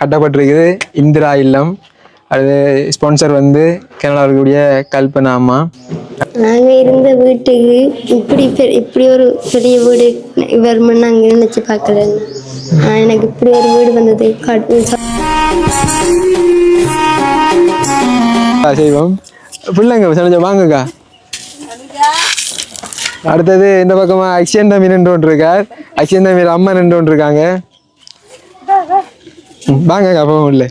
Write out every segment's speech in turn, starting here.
கட்டப்பட்டிருக்குது. இந்திரா இல்லம். அது ஸ்பான்சர் வந்து இருக்கக்கூடிய கல்பனா அம்மா. நாங்க இருந்த வீட்டுக்கு இப்படி இப்படி ஒரு பெரிய வீடு வருமானு நாங்க நினைச்சு பார்க்கல. எனக்கு இப்படி ஒரு வீடு வந்தது. செய்வோம். பிள்ளைங்க சமைச்ச வாங்குக்கா அடுத்தது இந்த பக்கமா அக்ஷயன் தம்பி நின்று கொண்டு இருக்கார் அக்ஷயன் தம்பி அம்மா நின்று கொண்டு இருக்காங்க வாங்க வாங்கக்கா இல்லை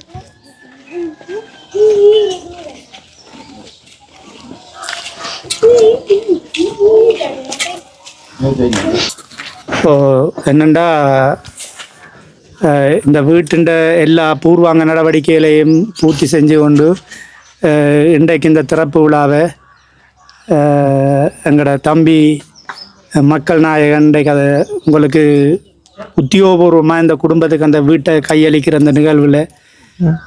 இப்போ என்னண்டா இந்த வீட்டுண்ட எல்லா பூர்வாங்க நடவடிக்கைகளையும் பூர்த்தி செஞ்சு கொண்டு இன்றைக்கு இந்த திறப்பு விழாவை எங்களோட தம்பி மக்கள் நாயகன் இன்றைக்கு அதை உங்களுக்கு உத்தியோகபூர்வமாக இந்த குடும்பத்துக்கு அந்த வீட்டை கையளிக்கிற அந்த நிகழ்வில்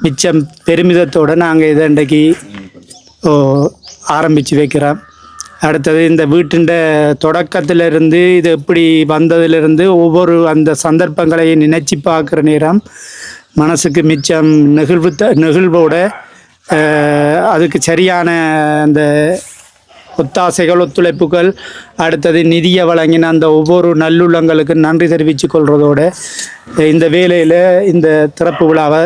மிச்சம் பெருமிதத்தோடு நாங்கள் இதை இன்றைக்கு ஓ, ஆரம்பித்து வைக்கிறோம். அடுத்தது இந்த வீட்டின் தொடக்கத்திலிருந்து இது எப்படி வந்ததிலிருந்து ஒவ்வொரு அந்த சந்தர்ப்பங்களையும் நினைச்சு பார்க்குற நேரம் மனசுக்கு மிச்சம் நெகிழ்வு நெகிழ்வோட அதுக்கு சரியான அந்த ஒத்தாசைகள் ஒத்துழைப்புகள் அடுத்தது நிதியை வழங்கின அந்த ஒவ்வொரு நல்லுள்ளங்களுக்கு நன்றி தெரிவித்துக் கொள்வதோட இந்த வேலையில் இந்த திறப்பு விழாவை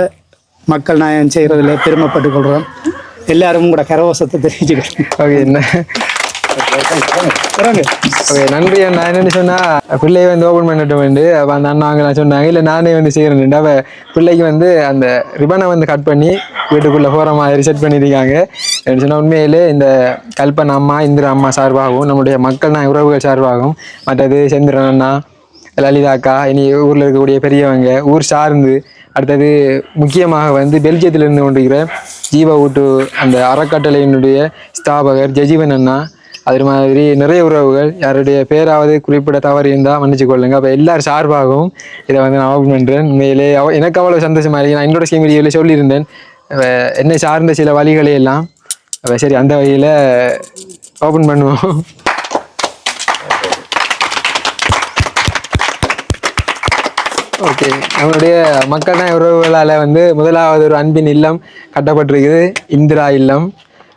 மக்கள் நாயகம் செய்கிறதுல பெருமைப்பட்டுக் கொள்கிறோம். எல்லாரும் கூட கரவசத்தை ஓகே நன்றி நான் என்னன்னு சொன்னா பிள்ளையை வந்து ஓப்பன் பண்ணட்டும் வேண்டு அப்போ அந்த அண்ணா அங்கே சொன்னாங்க இல்லை நானே வந்து செய்கிறேன் அவ பிள்ளைக்கு வந்து அந்த ரிபனை வந்து கட் பண்ணி வீட்டுக்குள்ளே போகிற மாதிரி செட் பண்ணியிருக்காங்க சொன்னால் உண்மையிலே இந்த கல்பன் அம்மா இந்திரா அம்மா சார்பாகவும் நம்முடைய மக்கள் நான் உறவுகள் சார்பாகவும் மற்றது செந்திரன் அண்ணா லலிதா அக்கா இனி ஊரில் இருக்கக்கூடிய பெரியவங்க ஊர் சார்ந்து அடுத்தது முக்கியமாக வந்து பெல்ஜியத்தில் இருந்து கொண்டிருக்கிற ஜீவ ஊட்டு அந்த அறக்கட்டளையினுடைய ஸ்தாபகர் ஜஜீவன் அண்ணா அது மாதிரி நிறைய உறவுகள் யாருடைய பேராவது குறிப்பிட தவறு இருந்தால் மன்னிச்சு கொள்ளுங்க. அப்போ எல்லார் சார்பாகவும் இதை வந்து நான் ஓப்பன் பண்ணுறேன் உண்மையிலே அவ எனக்கு அவ்வளோ சந்தோஷமா இருக்குது நான் என்னோட ஸ்கீம் வீடியோவில் சொல்லியிருந்தேன். என்னை சார்ந்த சில வழிகளை எல்லாம் அப்போ சரி அந்த வழியில் ஓப்பன் பண்ணுவோம். ஓகே நம்மளுடைய மக்கள்னா உறவுகளால் வந்து முதலாவது ஒரு அன்பின் இல்லம் கட்டப்பட்டிருக்குது. இந்திரா இல்லம்.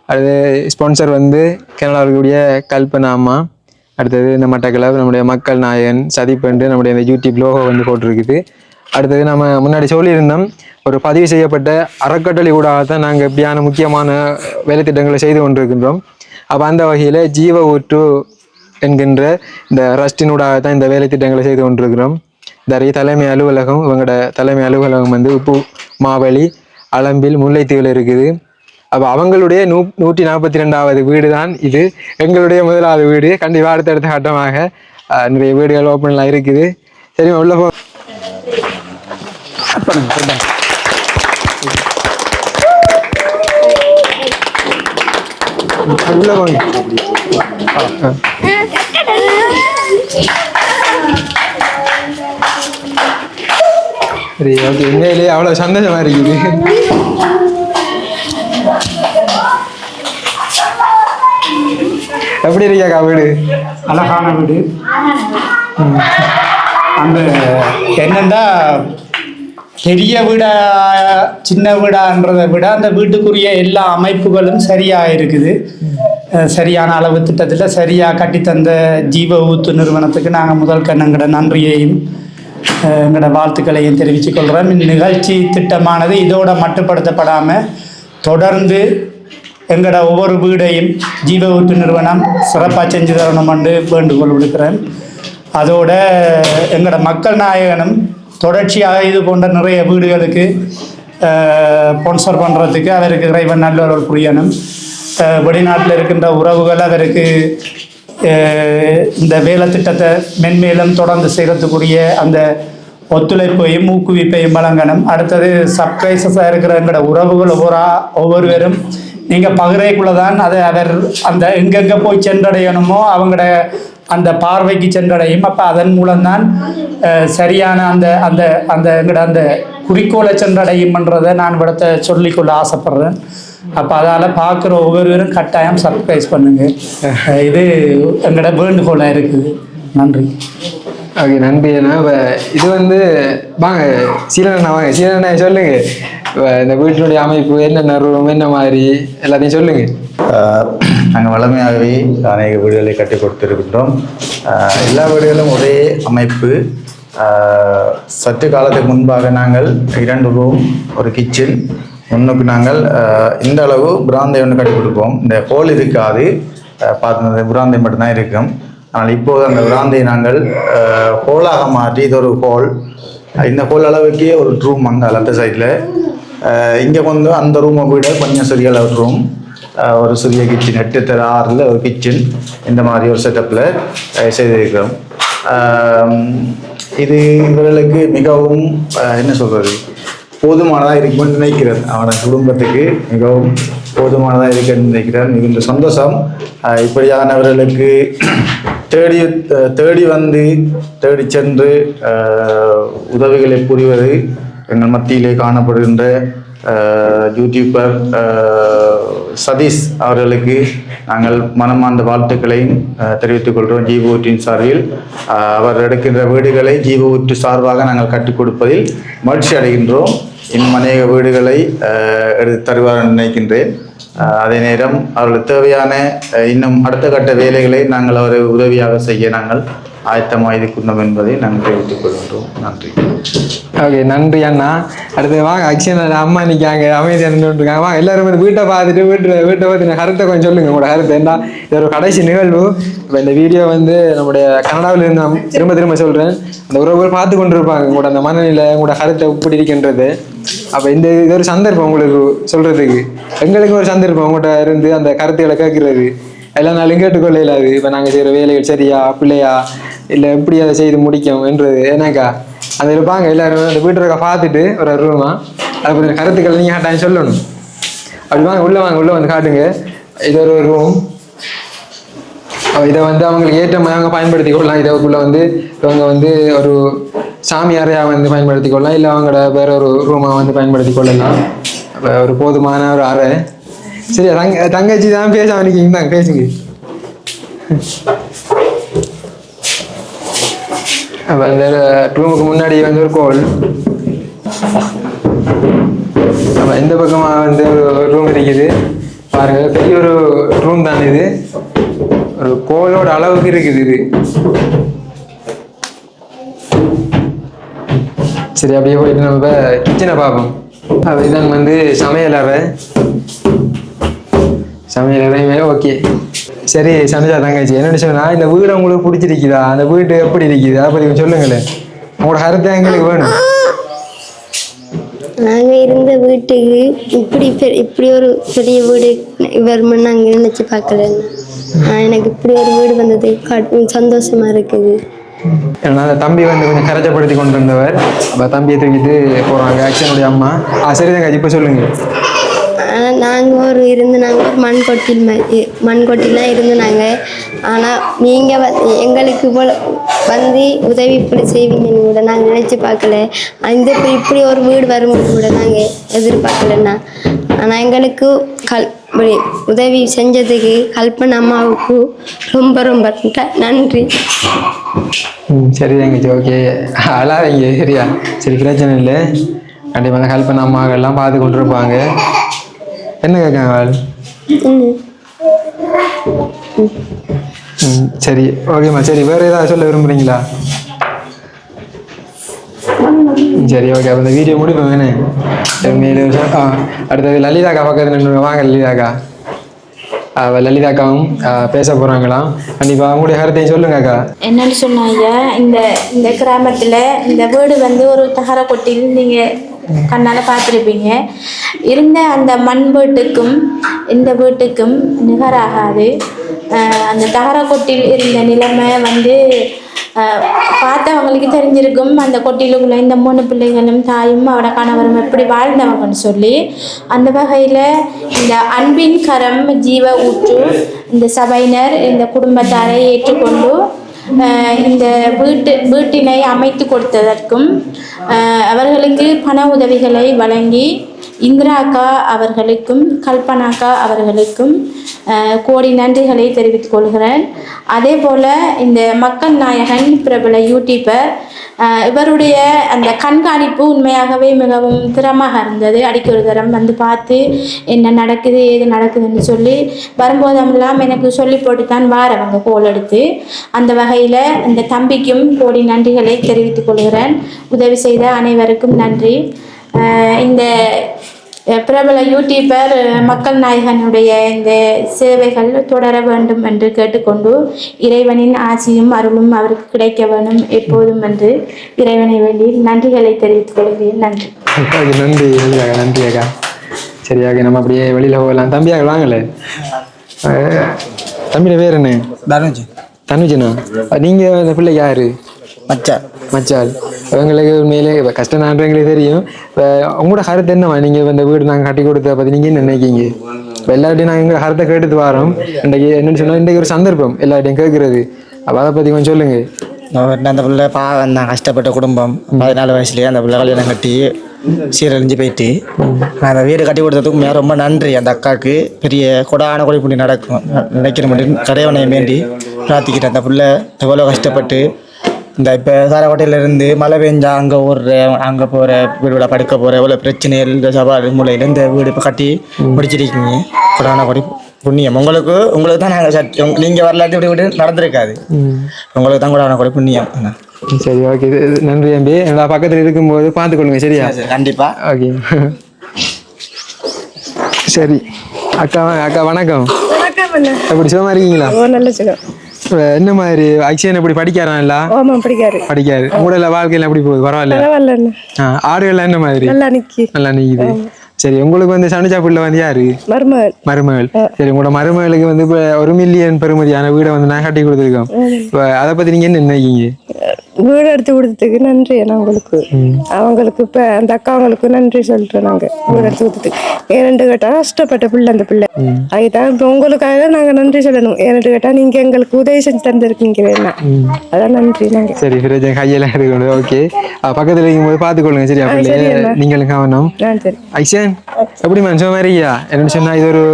அடுத்து ஸ்பான்சர் வந்து கனடாவில் இருக்கக்கூடிய கல்பனா அம்மா. அடுத்தது இந்த மட்டக்கிழவு நம்முடைய மக்கள் நாயகன் சதிப்பண்டு நம்முடைய இந்த யூடியூப் லோகோ வந்து போட்டிருக்குது. அடுத்தது நம்ம முன்னாடி சொல்லியிருந்தோம் ஒரு பதிவு செய்யப்பட்ட அறக்கட்டளை ஊடாக தான் நாங்கள் இப்படியான முக்கியமான வேலைத்திட்டங்களை செய்து கொண்டிருக்கின்றோம். அப்போ அந்த வகையில் ஜீவ ஊற்று என்கின்ற இந்த ரஸ்டினூடாக தான் இந்த வேலைத்திட்டங்களை செய்து கொண்டிருக்கிறோம். நிறைய தலைமை அலுவலகம் இவங்களோட தலைமை அலுவலகம் வந்து உப்பு மாவழி அளம்பில் முல்லைத்தீவில் இருக்குது. அப்போ அவங்களுடைய நூ நூற்றி நாற்பத்தி ரெண்டாவது வீடு தான் இது. எங்களுடைய முதலாவது வீடு. கண்டிப்பாக அடுத்தடுத்த கட்டமாக நிறைய வீடுகள் ஓப்பன்லாம் இருக்குது. சரிம்மா உள்ள போ. உள்ள. சரி ஓகே உண்மையிலேயே அவ்வளோ சந்தோஷமா இருக்குது. எப்படி இருக்கியாக்கா வீடு? அழகான வீடு. அந்த என்னண்டா பெரிய வீடா சின்ன வீடான்றதை விட அந்த வீட்டுக்குரிய எல்லா அமைப்புகளும் சரியாக இருக்குது. சரியான அளவு திட்டத்தில் சரியாக கட்டித்தந்த ஜீவ ஊத்து நிறுவனத்துக்கு நாங்கள் முதல் கண்ணங்கட நன்றியையும் எங்களோட வாழ்த்துக்களையும் தெரிவித்துக் கொள்கிறோம் இந்த நிகழ்ச்சி திட்டமானது இதோட மட்டுப்படுத்தப்படாமல் தொடர்ந்து எங்களோட ஒவ்வொரு வீடையும் ஜீவ ஊட்டு நிறுவனம் சிறப்பாக செஞ்சு தரணும் என்று வேண்டுகோள் விடுக்கிறேன். அதோட எங்களோட மக்கள் நாயகனும் தொடர்ச்சியாக இது போன்ற நிறைய வீடுகளுக்கு ஸ்பான்சர் பண்ணுறதுக்கு அவருக்கு இறைவன் நல்லவர்கள் புரியணும். வெளிநாட்டில் இருக்கின்ற உறவுகள் அவருக்கு இந்த வேலை திட்டத்தை மென்மேலும் தொடர்ந்து செய்கிறதுக்குரிய அந்த ஒத்துழைப்பையும் ஊக்குவிப்பையும் வழங்கணும். அடுத்தது சர்ப்ரைசஸாக இருக்கிற எங்களோட உறவுகள் ஒவ்வொரு ஒவ்வொருவரும் நீங்கள் பகிரைக்குள்ளே தான் அதை அவர் அந்த எங்கெங்கே போய் சென்றடையணுமோ அவங்களோட அந்த பார்வைக்கு சென்றடையும். அப்போ அதன் மூலம்தான் சரியான அந்த அந்த அந்த எங்கட அந்த குறிக்கோளை சென்றடையும்ன்றதை நான் விடத்தை சொல்லிக்கொள்ள ஆசைப்படுறேன். அப்போ அதால் பார்க்குற ஒவ்வொருவரும் கட்டாயம் சர்ப்ரைஸ் பண்ணுங்க. இது எங்களோட வேண்டுகோளாக இருக்குது. நன்றி. ஓகே நன்றி அண்ணா. இது வந்து வாங்க சீலண்ணா வாங்க. சீலண்ணா சொல்லுங்க. இந்த வீட்டினுடைய அமைப்பு என்னென்ன ரூம் என்ன மாதிரி எல்லாத்தையும் சொல்லுங்கள் நாங்கள் வளமையாகவே அநேக வீடுகளை கட்டி கொடுத்திருக்கின்றோம். எல்லா வீடுகளும் ஒரே அமைப்பு. சற்று காலத்துக்கு முன்பாக நாங்கள் இரண்டு ரூம் ஒரு கிச்சன் முன்னுக்கு நாங்கள் இந்த அளவு பிராந்தை ஒன்று கட்டி கொடுப்போம். இந்த ஹோல் இருக்காது. பார்த்தது பார்த்து பிராந்தை மட்டும்தான் இருக்கும். ஆனால் இப்போது அந்த பிராந்தை நாங்கள் ஹோலாக மாற்றி இது ஒரு ஹோல். இந்த ஹோல் அளவுக்கே ஒரு ரூம் அங்கே லெஃப்ட் சைடில் இங்கே வந்து அந்த ரூமை விட கொஞ்சம் சிறிய அளவு ரூம். ஒரு சிறிய கிச்சன் எட்டு தர ஆறில் ஒரு கிச்சன் இந்த மாதிரி ஒரு செட்டப்பில் செய்திருக்கிறோம். இது இவர்களுக்கு மிகவும் என்ன சொல்கிறது போதுமானதாக இருக்கும்னு நினைக்கிறேன் அவனோட குடும்பத்துக்கு மிகவும் போதுமானதாக இருக்குன்னு நினைக்கிறேன் மிகுந்த சந்தோஷம். இப்படியானவர்களுக்கு தேடி தேடி வந்து தேடி சென்று உதவிகளை புரிவது எங்கள் மத்தியிலே காணப்படுகின்ற யூடியூபர் சதீஷ் அவர்களுக்கு நாங்கள் மனமார்ந்த வாழ்த்துக்களையும் தெரிவித்துக் கொள்கிறோம் ஜீவூற்றின் சார்பில். அவர் எடுக்கின்ற வீடுகளை ஜீவூற்று சார்பாக நாங்கள் கட்டிக் கொடுப்பதில் மகிழ்ச்சி அடைகின்றோம். இன்னும் அநேக வீடுகளை எடுத்து தருவார் நினைக்கின்றேன். அதே நேரம் அவர்களுக்கு தேவையான இன்னும் அடுத்த கட்ட வேலைகளை நாங்கள் அவரை உதவியாக செய்ய நாங்கள் ஆயத்தமாக இருக்கின்றோம் என்பதை நாங்கள் தெரிவித்துக் கொள்கின்றோம். நன்றி. ஓகே நன்றி அண்ணா. அடுத்து வாங்க அக்ஷன் அம்மா நிற்காங்க அமைதியாக இருந்துட்டு இருக்காங்க வாங்க எல்லாரும் வீட்டை பார்த்துட்டு வீட்டு வீட்டை பற்றின கருத்தை கொஞ்சம் சொல்லுங்க உங்களோட கருத்து என்ன? இது ஒரு கடைசி நிகழ்வு. இப்போ இந்த வீடியோ வந்து நம்முடைய கனடாவில் இருந்து நான் திரும்ப திரும்ப சொல்கிறேன் அந்த உறவுகள் பார்த்து கொண்டு இருப்பாங்க உங்களோட அந்த மனநிலை உங்களோட கருத்தை எப்படி இருக்கின்றது. அப்போ இந்த இது ஒரு சந்தர்ப்பம் உங்களுக்கு சொல்கிறதுக்கு எங்களுக்கு ஒரு சந்தர்ப்பம் உங்கள்கிட்ட இருந்து அந்த கருத்துக்களை கேட்கறது. எல்லா நாளும் கேட்டுக்கொள்ள இல்லாது இப்போ நாங்கள் செய்கிற வேலைகள் சரியா பிள்ளையா இல்லை எப்படி அதை செய்து முடிக்கும் என்றது. ஏன்னாக்கா அது இருப்பாங்க எல்லாரும் அந்த வீட்டு இருக்க பார்த்துட்டு ஒரு ரூமா அதை கொஞ்சம் கருத்துக்கள் நீங்கள் கட்டாயம் சொல்லணும். அப்படி வாங்க உள்ளே வாங்க உள்ளே வந்து காட்டுங்க. இது ஒரு ரூம் இதை வந்து அவங்களுக்கு ஏற்ற மாதிரி அவங்க பயன்படுத்தி கொள்ளலாம் இதுக்குள்ளே வந்து இவங்க வந்து ஒரு சாமி அறையாக வந்து பயன்படுத்தி கொள்ளலாம் இல்லை அவங்களோட வேற ஒரு ரூமாக வந்து பயன்படுத்தி கொள்ளலாம் ஒரு போதுமான ஒரு அறை. சரி தங்க தங்கச்சி தான் பேச அவனுக்கு தான் பேசுங்க. அந்த ரூமுக்கு முன்னாடி வந்து ஒரு கோல் நம்ம இந்த பக்கமாக வந்து ஒரு ரூம் இருக்குது. பாருங்க பெரிய ஒரு ரூம் தான் இது. ஒரு கோலோட அளவுக்கு இருக்குது இது. சரி அப்படியே போயிட்டு நம்ம கிச்சனை பார்ப்போம். அதுதான் வந்து சமையல் அறை. சமையல் அறையுமே ஓகே. சரி சமைச்சா தங்கச்சி என்ன சொன்னா இந்த வீடு உங்களுக்கு பிடிச்சிருக்குதா? அந்த வீடு எப்படி இருக்குது? அதை பற்றி சொல்லுங்களேன். உங்களோட கருத்தை எங்களுக்கு வேணும். நாங்கள் இருந்த வீட்டுக்கு இப்படி இப்படி ஒரு பெரிய வீடு வருமானு நாங்கள் நினச்சி பார்க்கலண்ணா ஆஹ் எனக்கு இப்படி ஒரு வீடு வந்தது சந்தோஷமா இருக்குது. ஏன்னா அந்த தம்பி வந்து கொஞ்சம் கரைச்சப்படுத்தி கொண்டு வந்தவர் அப்போ தம்பியை தூக்கிட்டு போகிறாங்க ஆக்ஷனுடைய அம்மா. ஆ சரி தங்கச்சி இப்போ சொல்லுங்க. ஆனால் நாங்கள் ஒரு இருந்து நாங்கள் ஒரு மண் கொட்டில் மாதிரி மண் கொட்டிலாம் இருந்து நாங்கள் ஆனால் நீங்கள் வந்து எங்களுக்கு போல் வந்து உதவி இப்படி செய்வீங்கன்னு கூட நாங்கள் நினச்சி பார்க்கல. அந்த இப்போ இப்படி ஒரு வீடு வரும்னு கூட நாங்கள் எதிர்பார்க்கலண்ணா. ஆனால் எங்களுக்கு கல் உதவி செஞ்சதுக்கு கல்பனா அம்மாவுக்கு ரொம்ப ரொம்ப நன்றி. சரி தங்கச்சி ஓகே. அழாதீங்க சரியா? சரி பிரச்சனை இல்லை. கண்டிப்பாக அந்த ஹெல்ப் அம்மாக்கெல்லாம் பார்த்து கொண்டு இருப்பாங்க என்ன கேட்காங்க சரி ஓகேம்மா சரி வேறு ஏதாவது சொல்ல விரும்புகிறீங்களா சரி ஓகே அப்போ இந்த வீடியோ முடிப்போம் வேணே ஆ அடுத்தது லலிதாக்கா பக்கத்தில் நின்று வாங்க லலிதாக்கா அவ லலிதாக்காவும் பேச போகிறாங்களாம் கண்டிப்பாக அவங்களுடைய கருத்தையும் சொல்லுங்க அக்கா. என்னன்னு சொன்னாங்க இந்த இந்த கிராமத்தில் இந்த வீடு வந்து ஒரு தகர கொட்டில் நீங்கள் கண்ணால் பார்த்துருப்பீங்க. இருந்த அந்த மண் வீட்டுக்கும் இந்த வீட்டுக்கும் நிகராகாது. அந்த தகரக்கொட்டில் இருந்த நிலைமை வந்து பார்த்தவங்களுக்கு தெரிஞ்சிருக்கும். அந்த கொட்டிலுக்குள்ள இந்த மூணு பிள்ளைகளும் தாயும் அவட கணவரும் எப்படி வாழ்ந்தவங்கன்னு சொல்லி அந்த வகையில் இந்த அன்பின் கரம் ஜீவ ஊற்று இந்த சபையினர் இந்த குடும்பத்தாரை ஏற்றுக்கொண்டு இந்த வீட்டு வீட்டினை அமைத்து கொடுத்ததற்கும் அவர்களுக்கு பண உதவிகளை வழங்கி இந்திரா அக்கா அவர்களுக்கும் கல்பனா அக்கா அவர்களுக்கும் கோடி நன்றிகளை தெரிவித்துக் கொள்கிறேன். அதே போல் இந்த மக்கள் நாயகன் பிரபல யூடியூபர் இவருடைய அந்த கண்காணிப்பு உண்மையாகவே மிகவும் திறமாக இருந்தது. அடிக்க ஒரு தரம் வந்து பார்த்து என்ன நடக்குது ஏது நடக்குதுன்னு சொல்லி வரும்போதெல்லாம் எனக்கு சொல்லி போட்டு தான் வாரவங்க கோல் எடுத்து. அந்த வகையில் இந்த தம்பிக்கும் கோடி நன்றிகளை தெரிவித்துக் கொள்கிறேன். உதவி செய்த அனைவருக்கும் நன்றி. இந்த பிரபல யூடியூபர் மக்கள் நாயகனுடைய இந்த சேவைகள் தொடர வேண்டும் என்று கேட்டுக்கொண்டு இறைவனின் ஆசியும் அருளும் அவருக்கு கிடைக்க வேண்டும் எப்போதும் என்று இறைவனை வேண்டி நன்றிகளை தெரிவித்துக் கொள்கிறேன். நன்றி. நன்றி நன்றி அக்கா நன்றி அக்கா. சரி ஓகே நம்ம அப்படியே வெளியில் போகலாம். தம்பியாக வாங்கல தம்பியோட பேர் என்ன? தனுஜ். தனுஜனா? நீங்கள் அந்த பிள்ளை யாரு? மச்சான். மச்சால் எங்களுக்கு உண்மையிலே இப்போ கஷ்டம் நான்றவங்களுக்கு தெரியும். இப்போ உங்களோட கருத்து என்னவா நீங்கள் இந்த வீடு நாங்கள் கட்டி கொடுத்த பற்றி நீங்கள் என்ன நினைக்கிங்க? இப்போ எல்லார்ட்டையும் நாங்கள் எங்கள் கருத்தை கேட்டுட்டு வரோம். இன்றைக்கு என்னன்னு சொன்னால் இன்றைக்கு ஒரு சந்தர்ப்பம். எல்லார்ட்டையும் கேட்குறது. அப்போ அதை பற்றி கொஞ்சம் சொல்லுங்க. நான் அந்த பிள்ளை பாவம் தான். கஷ்டப்பட்ட குடும்பம். பதினாலு வயசுலேயே அந்த பிள்ளை கல்யாணம் கட்டி சீரழிஞ்சு போயிட்டு நான் அந்த வீடு கட்டி கொடுத்ததுக்கு மேலே ரொம்ப நன்றி. அந்த அக்காவுக்கு பெரிய கொடான கொடி பண்ணி நடக்கும். நினைக்கிற முடியும் கடையவனையை வேண்டி பிரார்த்திக்கிறேன். அந்த பிள்ளை எவ்வளோ கஷ்டப்பட்டு இந்த இப்போ சாரக்கோட்டையிலேருந்து மழை பெஞ்சா அங்கே ஓடுற அங்கே போகிற வீடு வீட படுக்க போகிற எவ்வளோ பிரச்சனைகள் இந்த சவால் மூலையில் இந்த வீடு இப்போ கட்டி முடிச்சிருக்கீங்க. கொடான கொடி புண்ணியம். உங்களுக்கு உங்களுக்கு தான் நாங்கள் சட் நீங்கள் வரலாட்டி இப்படி இப்படி நடந்திருக்காது. உங்களுக்கு தான் கொடான கொடி புண்ணியம். சரி ஓகே. நன்றி தம்பி. என்னோட பக்கத்தில் இருக்கும்போது பார்த்துக்கொள்ளுங்க சரியா? சரி கண்டிப்பா. ஓகே. சரி. அக்கா அக்கா வணக்கம். எப்படி சுகமா இருக்கீங்களா? ஓ நல்ல சுகம். என்ன மாதிரி அக்ஷயன் எப்படி படிக்கிறான்ல ஓமா பிடிக்காரு. படிக்காரு. உங்களோட வாழ்க்கையில எப்படி போகுது? பரவாயில்ல பரவாயில்ல ஆடுகள்லாம் என்ன மாதிரி? நல்லா நிக்கி நல்லா நீக்குது. சரி உங்களுக்கு வந்து சனிச்சா பிள்ளை வந்து யாரு? மருமகள். மருமகள். சரி உங்களோட மருமகளுக்கு வந்து இப்போ ஒரு மில்லியன் பெறுமதியான வீடை வந்து நான் கட்டி கொடுத்துருக்கோம். இப்போ அதை பத்தி நீங்க என்ன நினைக்கீங்க வீடு எடுத்து கொடுத்ததுக்கு நன்றி. அண்ணா உங்களுக்கு அவங்களுக்கு இப்ப அந்த அக்காவங்களுக்கு நன்றி சொல்றோம் நாங்க. வீடு எடுத்து கொடுத்ததுக்கு. ஏன்னு கேட்டா கஷ்டப்பட்ட பிள்ளை அந்த பிள்ளை. அதுதான் இப்ப உங்களுக்காக நாங்க நன்றி சொல்லணும். ஏன்னு கேட்டா நீங்க எங்களுக்கு உதவி செஞ்சு தந்திருக்கீங்க வேணா. அதான் நன்றி நாங்க. சரி ஃப்ரிட்ஜ் கையெல்லாம் எடுக்கணும். ஓகே பக்கத்துல இருக்கும்போது பார்த்துக்கொள்ளுங்க. சரியா பிள்ளைய நீங்களும் கவனம். நான் ஐசன் எப்படி மனுஷன் மாதிரியா என்னன்னு சொன்னா இது ஒரு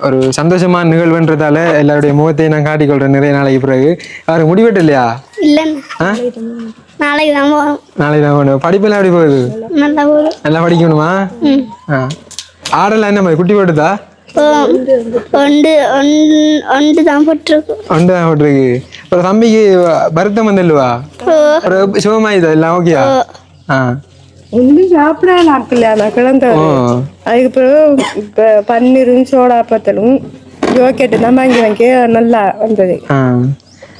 ஒரு சந்தோஷமான நிகழ்வுன்றதால எல்லாருடைய முகத்தையும் நான் காட்டிக்கொள்றேன் நிறைய நாளைக்கு பிறகு. அவருக்கு முடிவெட்டு இல்லையா நாளைக்கு தான் போகணும். நாளைக்கு தான் போகணும். படிப்பெல்லாம் எப்படி போகுது? நல்லா படிக்கணுமா? ஆ. ஆடெல்லாம் என்ன மாதிரி? குட்டி போட்டுதா? ஒன்று ஒன்று தான் ஒன்று தான் போட்டிருக்கு. அப்புறம் தம்பிக்கு வருத்தம் வந்துல்லுவா? ஒரு சுகமாயிதா? எல்லாம் ஓகேயா? ஆ. ஒன்றும் சாப்பிட நாட்கள் நான் கிடந்த ஓ அதுக்கு பிறகு இப்ப பன்னீரும் சோடா பத்தலும் ஜோக்கெட்டு தான் வாங்கி வாங்கி நல்லா வந்தது.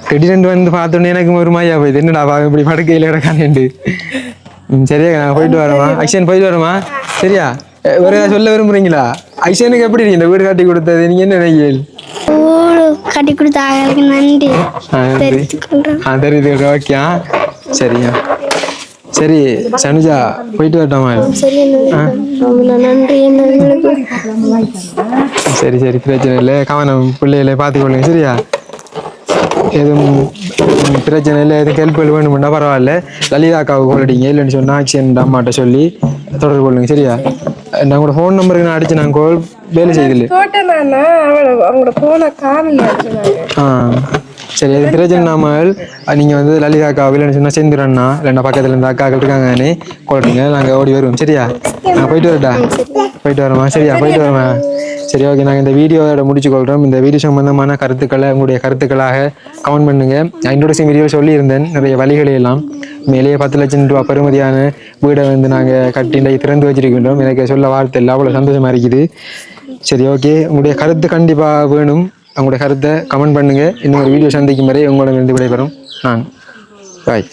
திடீரென்று வந்து பார்த்தோன்னே எனக்கு ஒரு மாதிரியா போயிது என்னடா இப்படி படுக்கையில் கிடக்கானேண்டு சரியா நான் போயிட்டு வரேம்மா. ஐஷன் போயிட்டு வரேம்மா. சரியா? வேற ஏதாவது சொல்ல விரும்புறீங்களா? ஐஷனுக்கு எப்படி இருக்கு இந்த வீடு கட்டி கொடுத்தது? நீங்க என்ன நினைக்கிறீர்கள்? ஊடு கட்டி கொடுத்த நன்றி. தெரியுது ஓகே சரியா சரி சனுஜா போயிட்டு வரட்டாமா? சரி சரி சரி பிரச்சனை இல்லை. கவனம் பிள்ளைகளை பார்த்துக்கொள்ளுங்க சரியா? எதுவும் பிரச்சனை இல்லை. எதுவும் ஹெல்ப் வேணும்னா பரவாயில்ல. லலிதா அக்காவுக்கு கால் அடிங்க. இல்லைன்னு சொன்னால் ஆக்சியன் அம்மாட்ட சொல்லி தொடர்பு கொள்ளுங்க சரியா? நான் உங்களோட ஃபோன் நம்பருக்கு நான் அடிச்சு நான் கால் வேலை செய்தில்லை அவங்களோட போன காணல சொன்னாங்க ஆ. சரி திருஜன் பிரச்சனை நாமல் நீங்கள் வந்து லலிதா அக்கா இல்லைன்னு சொன்னால் செந்துரண்ணா இல்லைன்னா பக்கத்தில் இருந்த அக்காக்கள் இருக்காங்கன்னு கொள்றீங்க நாங்கள் ஓடி வருவோம். சரியா? நான் போயிட்டு வரட்டா? போயிட்டு வரமா? சரியா போயிட்டு வரமா? சரி ஓகே நாங்கள் இந்த வீடியோவோட முடிச்சு கொள்கிறோம் இந்த வீடியோ சம்பந்தமான கருத்துக்களை உங்களுடைய கருத்துக்களாக கமெண்ட் பண்ணுங்க. நான் இன்ட்ரோடக்ஷன் வீடியோ சொல்லியிருந்தேன். நிறைய வழிகளை எல்லாம். மேலேயே பத்து லட்சம் ரூபா பெறுமதியான வீடை வந்து நாங்கள் கட்டி இன்றைக்கு திறந்து வச்சிருக்கின்றோம். எனக்கு சொல்ல வார்த்தை இல்லை. அவ்வளோ சந்தோஷமா இருக்குது. சரி ஓகே. உங்களுடைய கருத்து கண்டிப்பாக வேணும். உங்களுடைய கருத்தை கமெண்ட் பண்ணுங்கள் இன்னும் வீடியோ சந்திக்கும் வரை உங்களிடமிருந்து விடைபெறும். நான் பாய்